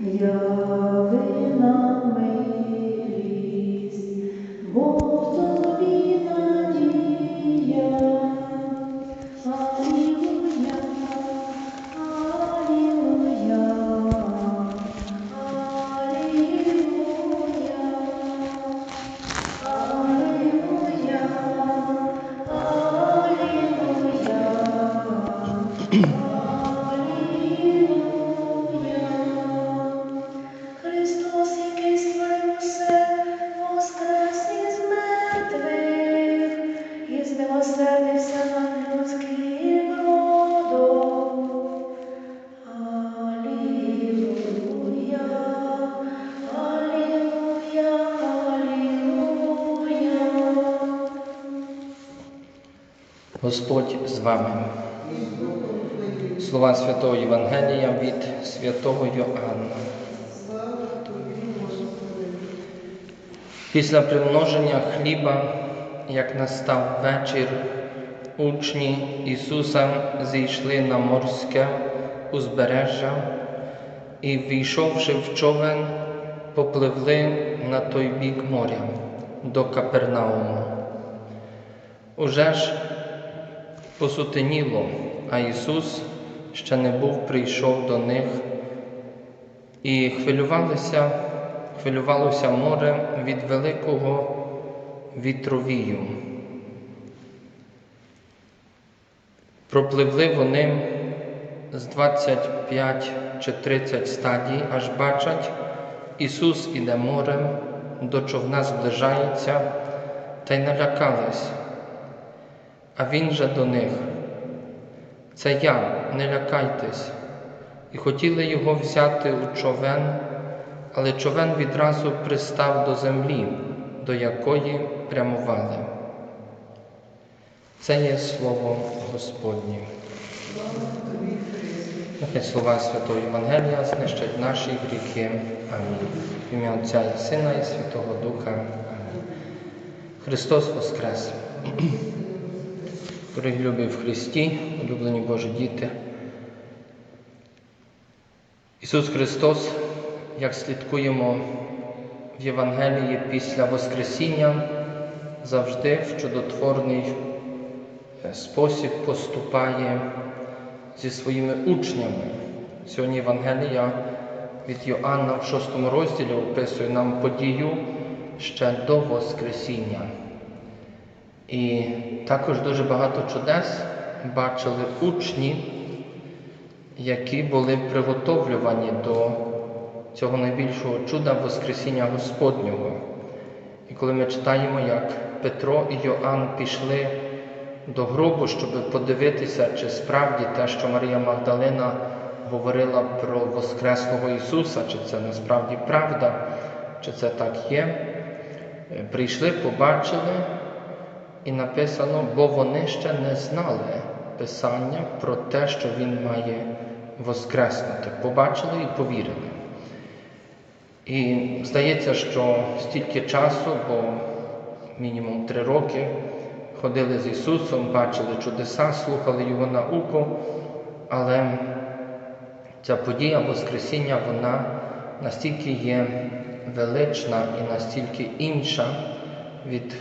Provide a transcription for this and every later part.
яви нам милість, бо в тобі надія. Господь з вами. Слова Святого Євангелія від святого Йоанна. Після примноження хліба, як настав вечір, учні Ісуса зійшли на морське узбережжя і, війшовши в човен, попливли на той бік моря до Капернауму. Уже ж посутеніло, а Ісус ще не був прийшов до них, і хвилювалося, хвилювалося море від великого вітровію. Пропливли вони з 25 чи 30 стадій, аж бачать, Ісус іде морем, до човна зближається, та й налякались. А він же до них. Це я, не лякайтесь. І хотіли його взяти у човен, але човен відразу пристав до землі, до якої прямували. Це є слово Господнє. Нехай слова Святого Євангелія знищать наші гріхи. Амінь. В ім'я Отця і Сина і Святого Духа. Амінь. Христос Воскрес! Дорогі любі в Христі, улюблені Божі діти. Ісус Христос, як слідкуємо в Євангелії після Воскресіння, завжди в чудотворний е, спосіб поступає зі своїми учнями. Сьогодні Євангелія від Йоанна в шостому розділі описує нам подію ще до Воскресіння. І також дуже багато чудес бачили учні, які були приготовлювані до цього найбільшого чуда Воскресіння Господнього. І коли ми читаємо, як Петро і Йоанн пішли до гробу, щоб подивитися, чи справді те, що Марія Магдалина говорила про Воскреслого Ісуса, чи це насправді правда, чи це так є, прийшли, побачили. І написано, бо вони ще не знали Писання про те, що Він має воскреснути. Побачили і повірили. І здається, що стільки часу, бо мінімум три роки ходили з Ісусом, бачили чудеса, слухали Його науку, але ця подія Воскресіння, вона настільки є велична і настільки інша від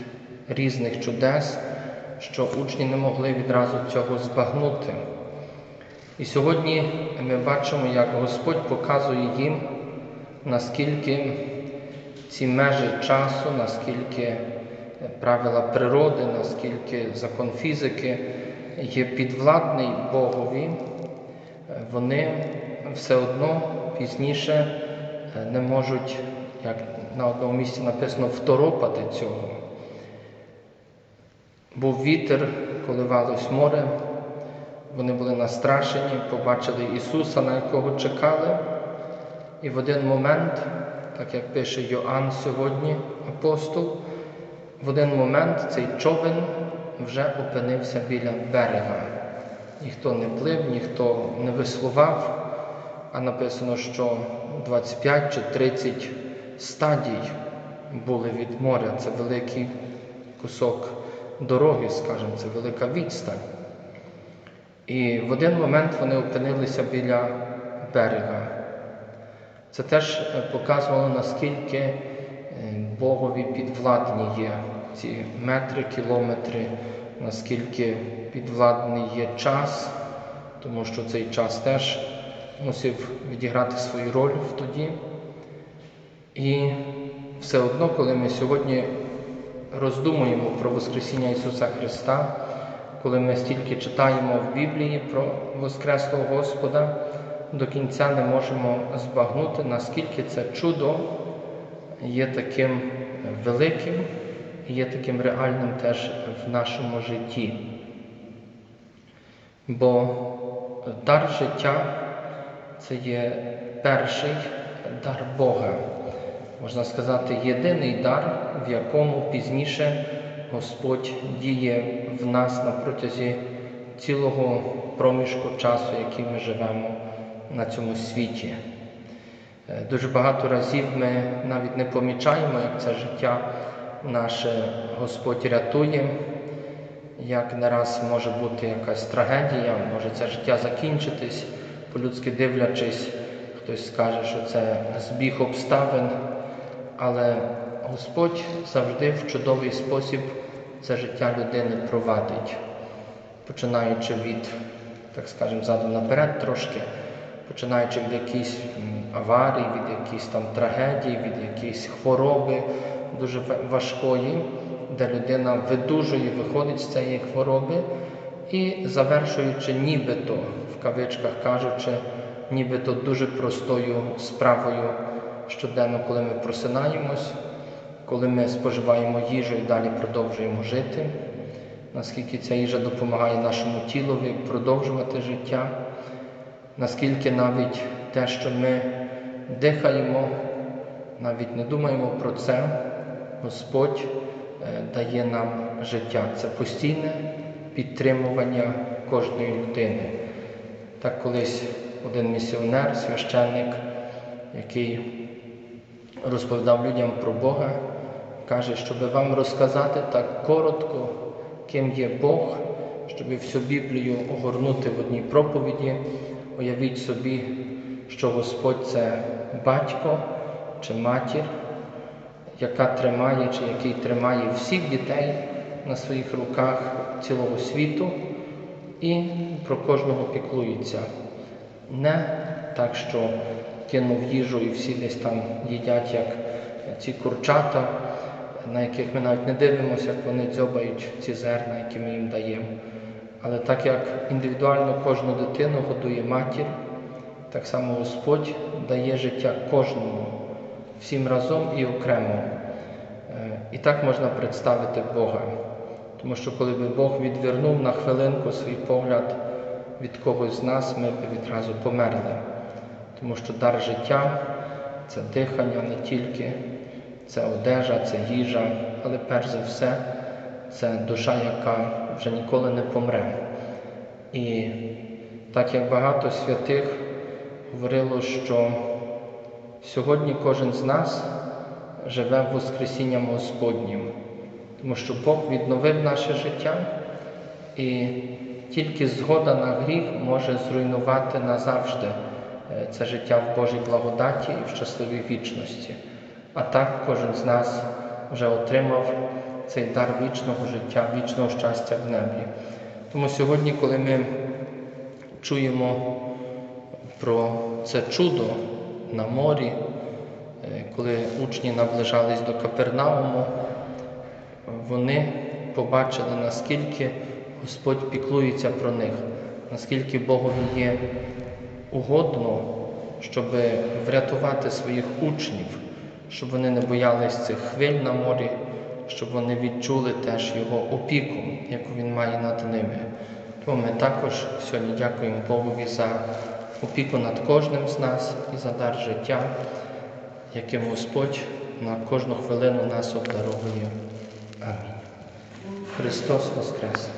різних чудес, що учні не могли відразу цього збагнути. І сьогодні ми бачимо, як Господь показує їм, наскільки ці межі часу, наскільки правила природи, наскільки закон фізики є підвладний Богові, вони все одно пізніше не можуть, як на одному місці написано, второпати цього. Був вітер, коливалось море, вони були настрашені, побачили Ісуса, на якого чекали. І в один момент, так як пише Йоанн сьогодні, апостол, в один момент цей човен вже опинився біля берега. Ніхто не плив, ніхто не веслував, а написано, що 25 чи 30 стадій були від моря. Це великий кусок дороги, скажімо, це велика відстань. І в один момент вони опинилися біля берега. Це теж е, показувало, наскільки е, Богові підвладні є ці метри, кілометри, наскільки підвладний є час, тому що цей час теж мусив відіграти свою роль в тоді. І все одно, коли ми сьогодні роздумуємо про Воскресіння Ісуса Христа, коли ми стільки читаємо в Біблії про Воскреслого Господа, до кінця не можемо збагнути, наскільки це чудо є таким великим і є таким реальним теж в нашому житті. Бо дар життя це є перший дар Бога. Можна сказати, єдиний дар, в якому пізніше Господь діє в нас на протязі цілого проміжку часу, який ми живемо на цьому світі. Е, Дуже багато разів ми навіть не помічаємо, як це життя наше Господь рятує, як не раз може бути якась трагедія, може це життя закінчитись, по-людськи дивлячись, хтось скаже, що це збіг обставин, але Господь завжди в чудовий спосіб це життя людини провадить, починаючи від, так скажемо, задом наперед трошки, починаючи від якихось аварій, від якихось там трагедій, від якоїсь хвороби дуже важкої, де людина видужує, виходить з цієї хвороби і завершуючи нібито, в кавичках кажучи, нібито дуже простою справою щоденно, коли ми просинаємось, коли ми споживаємо їжу і далі продовжуємо жити, наскільки ця їжа допомагає нашому тілові продовжувати життя, наскільки навіть те, що ми дихаємо, навіть не думаємо про це, Господь е, дає нам життя. Це постійне підтримування кожної людини. Так колись один місіонер, священник, який розповідав людям про Бога, каже, щоб вам розказати так коротко, ким є Бог, щоб всю Біблію огорнути в одній проповіді. Уявіть собі, що Господь це батько чи матір, яка тримає чи який тримає всіх дітей на своїх руках цілого світу і про кожного піклується. Не так, що кинув їжу і всі десь там їдять, як ці курчата, на яких ми навіть не дивимося, як вони дзьобають ці зерна, які ми їм даємо. Але так як індивідуально кожну дитину годує матір, так само Господь дає життя кожному, всім разом і окремо. Е, І так можна представити Бога. Тому що коли би Бог відвернув на хвилинку свій погляд від когось з нас, ми б відразу померли. Тому що дар життя це дихання не тільки, це одежа, це їжа, але перш за все це душа, яка вже ніколи не помре. І так як багато святих говорило, що сьогодні кожен з нас живе Воскресінням Господнім, тому що Бог відновив наше життя, і тільки згода на гріх може зруйнувати назавжди це життя в Божій благодаті і в щасливій вічності. А так кожен з нас вже отримав цей дар вічного життя, вічного щастя в небі. Тому сьогодні, коли ми чуємо про це чудо на морі, е, коли учні наближались до Капернауму, вони побачили, наскільки Господь піклується про них, наскільки Богові є угодно, щоб врятувати своїх учнів, щоб вони не боялись цих хвиль на морі, щоб вони відчули теж Його опіку, яку Він має над ними. Тому ми також сьогодні дякуємо Богові за опіку над кожним з нас і за дар життя, яким Господь на кожну хвилину нас обдаровує. Амінь. Христос Воскрес!